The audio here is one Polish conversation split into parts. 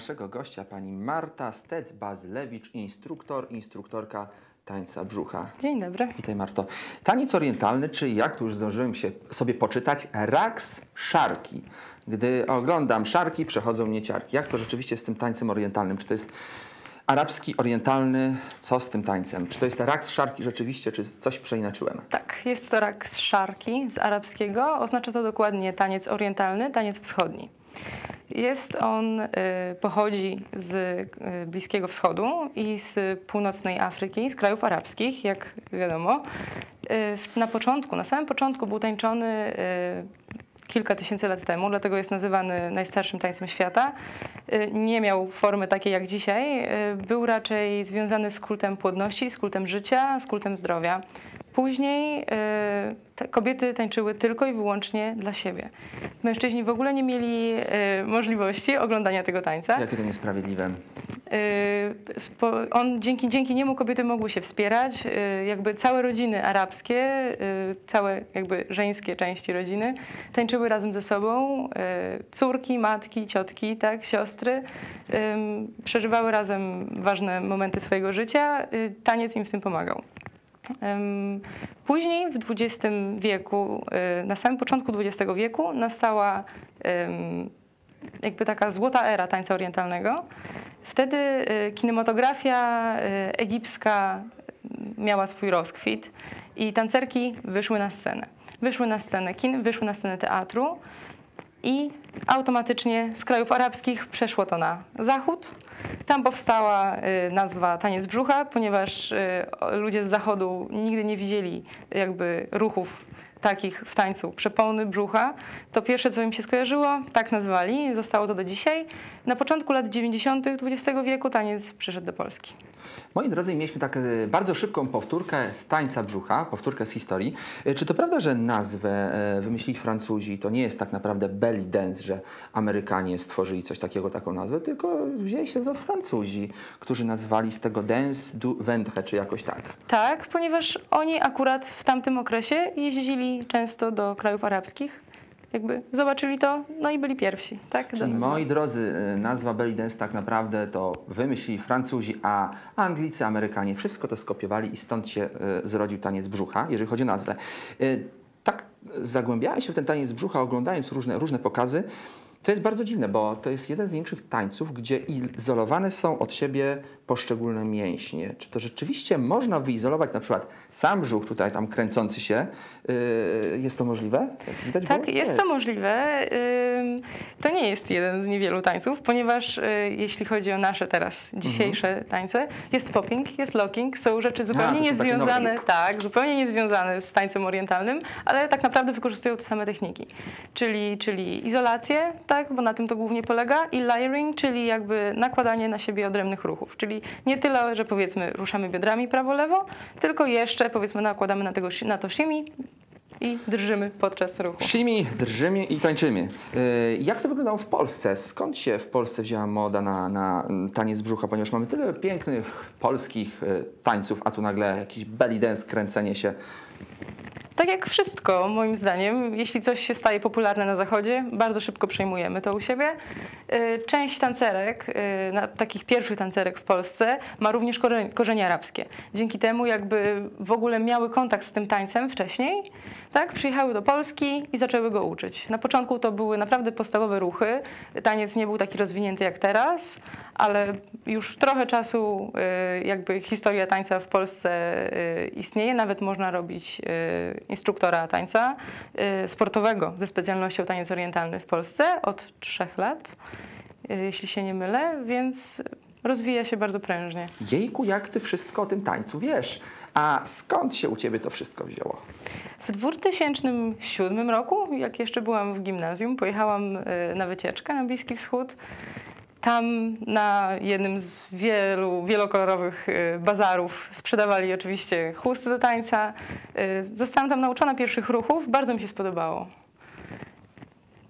naszego gościa, pani Marta Stec-Bazylewicz, instruktor, instruktorka tańca brzucha. Dzień dobry. Witaj Marto. Taniec orientalny, czy jak tu już zdążyłem się sobie poczytać, raks szarki. Gdy oglądam szarki, przechodzą mnie ciarki. Jak to rzeczywiście z tym tańcem orientalnym? Czy to jest arabski, orientalny? Co z tym tańcem? Czy to jest raks szarki rzeczywiście, czy coś przeinaczyłem? Tak, jest to rak z szarki z arabskiego. Oznacza to dokładnie taniec orientalny, taniec wschodni. Jest on, y, pochodzi z y, Bliskiego Wschodu i z północnej Afryki, z krajów arabskich, jak wiadomo. Y, Na początku, na samym początku był tańczony kilka tysięcy lat temu, dlatego jest nazywany najstarszym tańcem świata. Nie miał formy takiej jak dzisiaj. Był raczej związany z kultem płodności, z kultem życia, z kultem zdrowia. Później y, te kobiety tańczyły tylko i wyłącznie dla siebie. Mężczyźni w ogóle nie mieli y, możliwości oglądania tego tańca. Jakie to niesprawiedliwe. Y, On, dzięki, dzięki niemu kobiety mogły się wspierać. Jakby całe rodziny arabskie, całe jakby żeńskie części rodziny tańczyły razem ze sobą. Córki, matki, ciotki, tak, siostry. Przeżywały razem ważne momenty swojego życia. Taniec im w tym pomagał. Później w XX wieku, y, na samym początku XX wieku nastała jakby taka złota era tańca orientalnego. Wtedy y, kinematografia y, egipska miała swój rozkwit i tancerki wyszły na scenę. Wyszły na scenę kin, wyszły na scenę teatru i automatycznie z krajów arabskich przeszło to na zachód. Tam powstała y, nazwa taniec brzucha, ponieważ y, ludzie z zachodu nigdy nie widzieli jakby ruchów takich w tańcu przepony brzucha. To pierwsze, co im się skojarzyło, tak nazwali, zostało to do dzisiaj. Na początku lat 90. XX wieku taniec przyszedł do Polski. Moi drodzy, mieliśmy taką e, bardzo szybką powtórkę z tańca brzucha, powtórkę z historii. E, Czy to prawda, że nazwę e, wymyślili Francuzi, to nie jest tak naprawdę belly dance, że Amerykanie stworzyli coś takiego, taką nazwę, tylko wzięli się to Francuzi, którzy nazwali z tego dance du ventre, czy jakoś tak. Tak, ponieważ oni akurat w tamtym okresie jeździli często do krajów arabskich. Jakby zobaczyli to, no i byli pierwsi. Tak, Czyli moi drodzy, e, nazwa belly dance tak naprawdę to wymyślili Francuzi, a Anglicy, Amerykanie wszystko to skopiowali i stąd się e, zrodził taniec brzucha, jeżeli chodzi o nazwę. E, Tak zagłębiałem się w ten taniec brzucha, oglądając różne, różne pokazy. To jest bardzo dziwne, bo to jest jeden z nielicznych tańców, gdzie izolowane są od siebie poszczególne mięśnie. Czy to rzeczywiście można wyizolować na przykład sam brzuch tutaj tam kręcący się? Yy, Jest to możliwe? Widać Tak, było? jest to możliwe. To nie jest jeden z niewielu tańców, ponieważ y, jeśli chodzi o nasze teraz dzisiejsze tańce, jest popping, jest locking, są rzeczy zupełnie nowe niezwiązane, tak, zupełnie niezwiązane z tańcem orientalnym, ale tak naprawdę wykorzystują te same techniki. Czyli, czyli izolację, tak, bo na tym to głównie polega, i layering, czyli jakby nakładanie na siebie odrębnych ruchów. Czyli nie tyle, że powiedzmy ruszamy biodrami prawo-lewo, tylko jeszcze powiedzmy nakładamy na, tego, na to shimmy i drżymy podczas ruchu. Szymi, drżymy i tańczymy. Yy, Jak to wyglądało w Polsce? Skąd się w Polsce wzięła moda na, na taniec brzucha? Ponieważ mamy tyle pięknych polskich yy, tańców, a tu nagle jakiś belly dance, kręcenie się. Tak jak wszystko, moim zdaniem, jeśli coś się staje popularne na zachodzie, bardzo szybko przejmujemy to u siebie. Y, Część tancerek, y, takich pierwszych tancerek w Polsce, ma również korzenie, arabskie. Dzięki temu jakby w ogóle miały kontakt z tym tańcem wcześniej, tak? Przyjechały do Polski i zaczęły go uczyć. Na początku to były naprawdę podstawowe ruchy. Taniec nie był taki rozwinięty jak teraz, ale już trochę czasu y, jakby historia tańca w Polsce istnieje. Nawet można robić instruktora tańca sportowego ze specjalnością taniec orientalny w Polsce od trzech lat, jeśli się nie mylę, więc rozwija się bardzo prężnie. Jejku, jak ty wszystko o tym tańcu wiesz? A skąd się u ciebie to wszystko wzięło? W 2007 roku, jak jeszcze byłam w gimnazjum, pojechałam y, na wycieczkę na Bliski Wschód. Tam na jednym z wielu wielokolorowych y, bazarów sprzedawali oczywiście chusty do tańca. Zostałam tam nauczona pierwszych ruchów, bardzo mi się spodobało.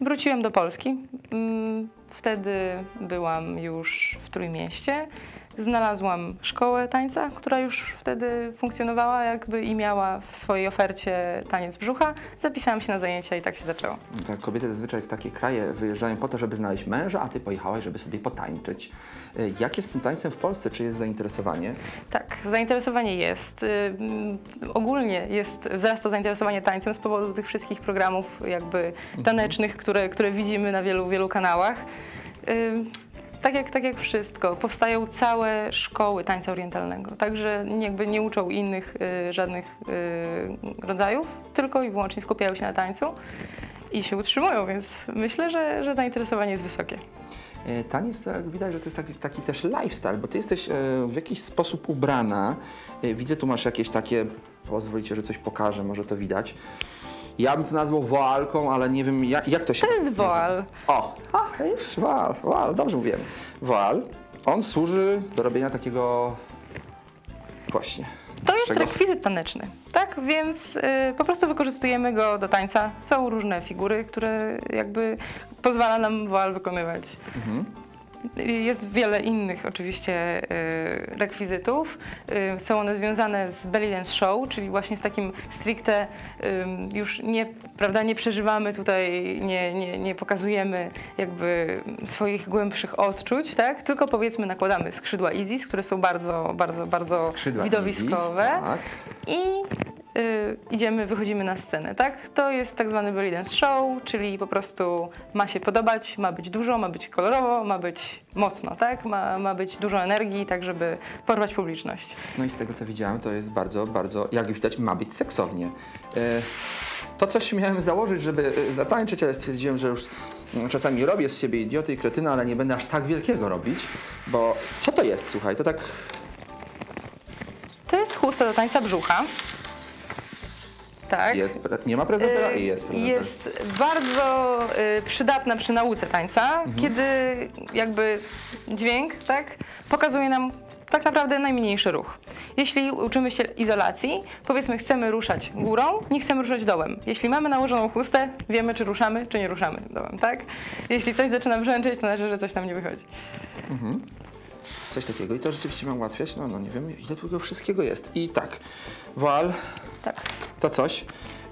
Wróciłam do Polski. Mm, Wtedy byłam już w Trójmieście. Znalazłam szkołę tańca, która już wtedy funkcjonowała jakby i miała w swojej ofercie taniec brzucha. Zapisałam się na zajęcia i tak się zaczęło. Tak, kobiety zazwyczaj w takie kraje wyjeżdżają po to, żeby znaleźć męża, a ty pojechałaś, żeby sobie potańczyć. Y, Jak jest z tym tańcem w Polsce? Czy jest zainteresowanie? Tak, zainteresowanie jest. Y, mm, Ogólnie jest, wzrasta zainteresowanie tańcem z powodu tych wszystkich programów jakby tanecznych, które, które widzimy na wielu, wielu kanałach. Tak jak, tak jak wszystko, powstają całe szkoły tańca orientalnego, także jakby nie uczą innych y, żadnych y, rodzajów, tylko i wyłącznie skupiają się na tańcu i się utrzymują, więc myślę, że, że zainteresowanie jest wysokie. E, Taniec to jak widać, że to jest taki, taki też lifestyle, bo ty jesteś e, w jakiś sposób ubrana. E, Widzę, tu masz jakieś takie, pozwolicie, że coś pokażę, może to widać. Ja bym to nazwał woalką, ale nie wiem jak, jak to się To jest nazywa. woal. O, a, widzisz, woal, woal, dobrze mówiłem. Woal, on służy do robienia takiego właśnie. To jest czego? rekwizyt taneczny, tak? Więc y, po prostu wykorzystujemy go do tańca. Są różne figury, które jakby pozwala nam woal wykonywać. Mhm. Jest wiele innych oczywiście y, rekwizytów. Y, Są one związane z belly dance show, czyli właśnie z takim stricte ym, już nie, prawda, nie przeżywamy tutaj, nie, nie, nie pokazujemy jakby swoich głębszych odczuć, tak? Tylko powiedzmy nakładamy skrzydła Isis, które są bardzo, bardzo, bardzo Skrzydła widowiskowe Isis, tak. i y, idziemy, wychodzimy na scenę, tak? To jest tak zwany belly dance show, czyli po prostu ma się podobać, ma być dużo, ma być kolorowo, ma być mocno, tak? Ma, ma być dużo energii, tak żeby porwać publiczność. No i z tego co widziałem, to jest bardzo, bardzo, jak widać, ma być seksownie. E, To coś miałem założyć, żeby e, zatańczyć, ale stwierdziłem, że już mm, czasami robię z siebie idioty i kretyna, ale nie będę aż tak wielkiego robić, bo co to jest, słuchaj, to tak, To jest chusta do tańca brzucha. Tak. jest, nie ma prezentera i jest Y, prezenter. Jest bardzo y, przydatna przy nauce tańca, Mhm. kiedy jakby dźwięk tak, pokazuje nam tak naprawdę najmniejszy ruch. Jeśli uczymy się izolacji, powiedzmy chcemy ruszać górą, nie chcemy ruszać dołem. Jeśli mamy nałożoną chustę, wiemy czy ruszamy, czy nie ruszamy dołem, tak? Jeśli coś zaczyna brzęczeć, to znaczy, że coś nam nie wychodzi. Coś takiego i to rzeczywiście mam ułatwiać, no, no nie wiem ile tu tego wszystkiego jest. I tak, woal, Tak. to coś,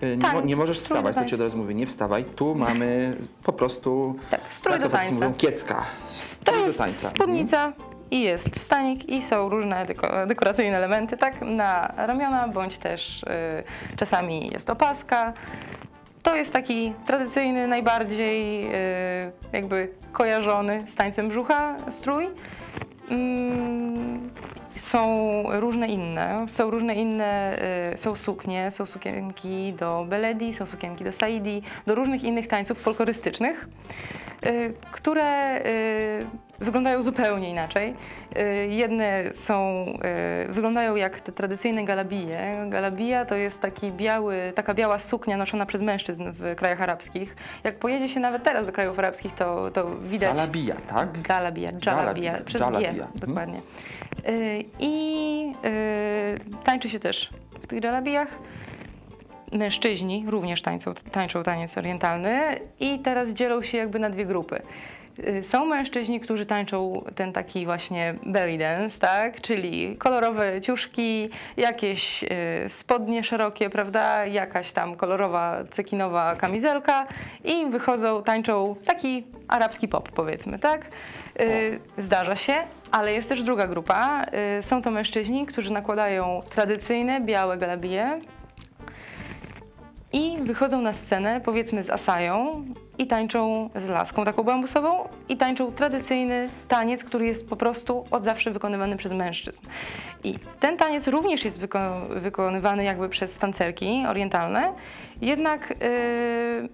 e, nie, Tak, mo- nie możesz do wstawać, to ci od razu mówię, nie wstawaj, tu mamy po prostu, Tak, strój jak do to tańca. mówią, kiecka, To strój do jest tańca. Mhm. spódnica i jest stanik i są różne deko- dekoracyjne elementy, tak, na ramiona, bądź też y, czasami jest opaska. To jest taki tradycyjny, najbardziej y, jakby kojarzony z tańcem brzucha strój. Mm, są różne inne, są różne inne, y, są suknie, są sukienki do beledi, są sukienki do saidi, do różnych innych tańców folklorystycznych, y, które y, wyglądają zupełnie inaczej. Y, Jedne są, y, wyglądają jak te tradycyjne galabije. Galabija to jest taki biały, taka biała suknia noszona przez mężczyzn w krajach arabskich. Jak pojedzie się nawet teraz do krajów arabskich, to, to widać... Salabija, tak? Galabija, Jalabija, przez. G, Mhm. dokładnie. Y, I y, tańczy się też w tych jalabijach. Mężczyźni również tańczą, tańczą taniec orientalny i teraz dzielą się jakby na dwie grupy. Y, Są mężczyźni, którzy tańczą ten taki właśnie belly dance, tak? Czyli kolorowe ciuszki, jakieś y, spodnie szerokie, prawda? Jakaś tam kolorowa, cekinowa kamizelka i wychodzą, tańczą taki arabski pop, powiedzmy, tak? Y, Zdarza się, ale jest też druga grupa. Są to mężczyźni, którzy nakładają tradycyjne białe galabije i wychodzą na scenę, powiedzmy z asają i tańczą z laską taką bambusową i tańczą tradycyjny taniec, który jest po prostu od zawsze wykonywany przez mężczyzn. I ten taniec również jest wyko- wykonywany jakby przez tancerki orientalne, jednak yy,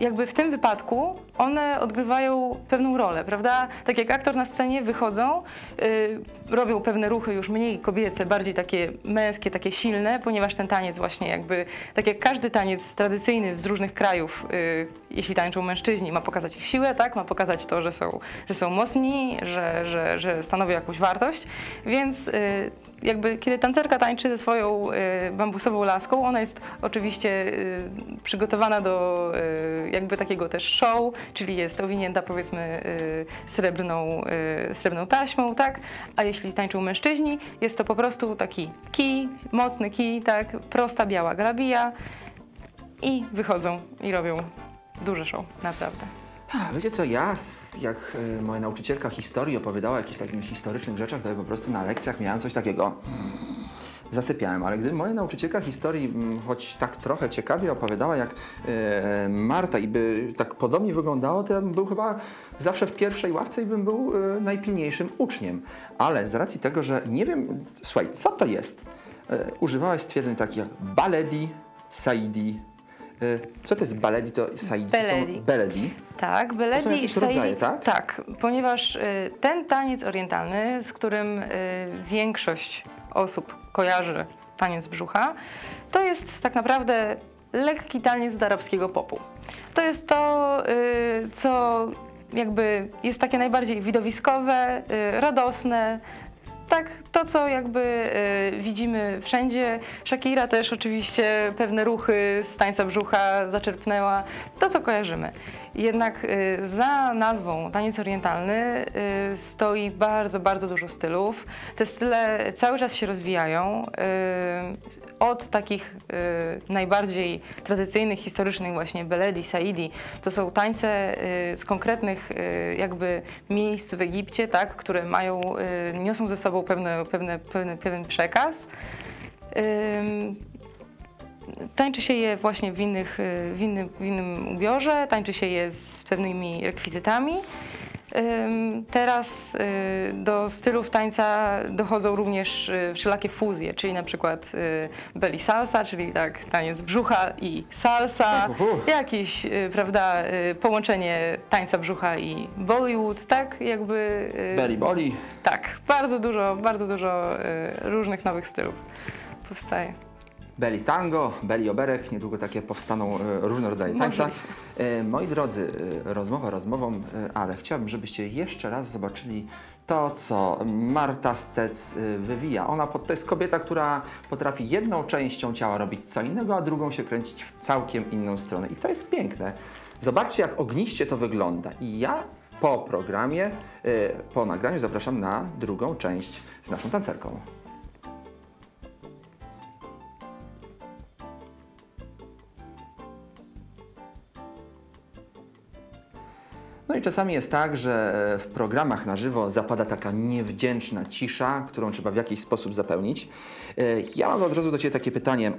jakby w tym wypadku one odgrywają pewną rolę, prawda? Tak jak aktor na scenie wychodzą, y, robią pewne ruchy już mniej kobiece, bardziej takie męskie, takie silne, ponieważ ten taniec właśnie jakby, tak jak każdy taniec tradycyjny z różnych krajów, y, jeśli tańczą mężczyźni, ma pokazać ich siłę, tak? Ma pokazać to, że są, że są mocni, że, że, że stanowią jakąś wartość, więc y, jakby kiedy tancerka tańczy ze swoją y, bambusową laską, ona jest oczywiście y, przygotowana do y, jakby takiego też show, czyli jest owinięta powiedzmy srebrną, srebrną taśmą, tak? A jeśli tańczą mężczyźni, jest to po prostu taki kij, mocny kij, tak? Prosta biała grabija i wychodzą i robią duże show, naprawdę. Wiecie co, ja, jak e, moja nauczycielka historii opowiadała o jakichś takich historycznych rzeczach, to ja po prostu na lekcjach miałem coś takiego. Zasypiałem, ale gdy moja nauczycielka historii, mm, choć tak trochę ciekawie opowiadała jak e, Marta i by tak podobnie wyglądało, to ja bym był chyba zawsze w pierwszej ławce i bym był e, najpilniejszym uczniem. Ale z racji tego, że nie wiem, słuchaj, co to jest? Używałeś stwierdzeń takich jak baledi, saidi. E, co to jest baledi, to saidi? To są Beledi. beledi. Tak, To są Beledi jakieś i Saidi- rodzaje, tak? Tak, ponieważ y, ten taniec orientalny, z którym y, większość osób kojarzy taniec brzucha, to jest tak naprawdę lekki taniec z arabskiego popu. To jest to, y, co jakby jest takie najbardziej widowiskowe, y, radosne, tak, to co jakby y, widzimy wszędzie. Shakira też oczywiście pewne ruchy z tańca brzucha zaczerpnęła. To co kojarzymy. Jednak y, za nazwą taniec orientalny y, stoi bardzo, bardzo dużo stylów. Te style cały czas się rozwijają. Y, od takich najbardziej tradycyjnych, historycznych właśnie Beledi, Saidi, to są tańce z konkretnych jakby miejsc w Egipcie, tak, które mają, niosą ze sobą pewne, pewne, pewne, pewien przekaz. Tańczy się je właśnie w, innych, y, w, innym, w innym ubiorze, tańczy się je z pewnymi rekwizytami. Teraz y, do stylów tańca dochodzą również y, wszelakie fuzje, czyli na przykład belly salsa, czyli tak taniec brzucha i salsa, jakieś, prawda, połączenie tańca brzucha i Bollywood, tak jakby... Belly boli. Tak, bardzo dużo, bardzo dużo różnych nowych stylów powstaje. Belly tango, belly oberek, niedługo takie powstaną e, różne rodzaje tańca. E, Moi drodzy, e, rozmowa rozmową, ale chciałbym, żebyście jeszcze raz zobaczyli to, co Marta Stec wywija. Ona to jest kobieta, która potrafi jedną częścią ciała robić co innego, a drugą się kręcić w całkiem inną stronę. I to jest piękne. Zobaczcie, jak ogniście to wygląda. I ja po programie, po nagraniu zapraszam na drugą część z naszą tancerką. No i czasami jest tak, że w programach na żywo zapada taka niewdzięczna cisza, którą trzeba w jakiś sposób zapełnić. E, Ja mam od razu do Ciebie takie pytanie.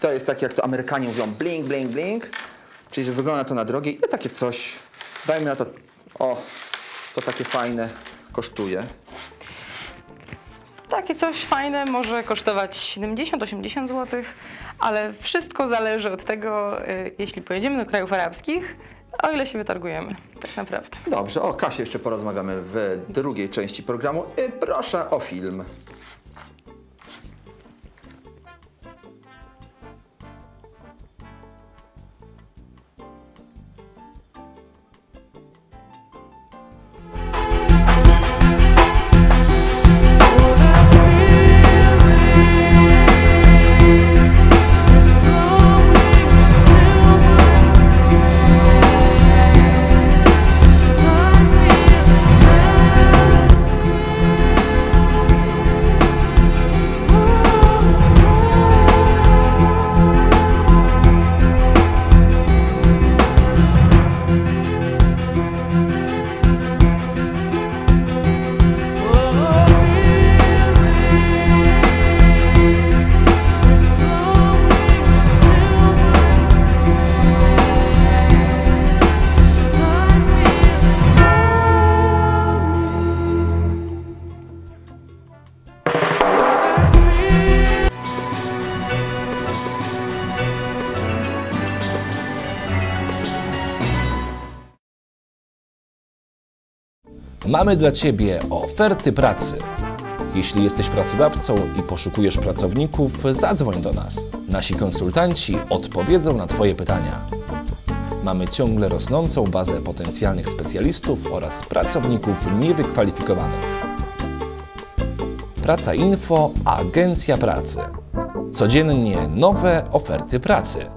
To jest tak, jak to Amerykanie mówią blink, blink, blink, czyli że wygląda to na drogie. Ile takie coś, dajmy na to, o, to takie fajne kosztuje. Takie coś fajne może kosztować 70-80 zł, ale wszystko zależy od tego, y, jeśli pojedziemy do krajów arabskich, o ile się wytargujemy, tak naprawdę. Dobrze, o Kasie jeszcze porozmawiamy w drugiej części programu. E, Proszę o film. Mamy dla Ciebie oferty pracy. Jeśli jesteś pracodawcą i poszukujesz pracowników, zadzwoń do nas. Nasi konsultanci odpowiedzą na Twoje pytania. Mamy ciągle rosnącą bazę potencjalnych specjalistów oraz pracowników niewykwalifikowanych. Praca Info, Agencja Pracy. Codziennie nowe oferty pracy.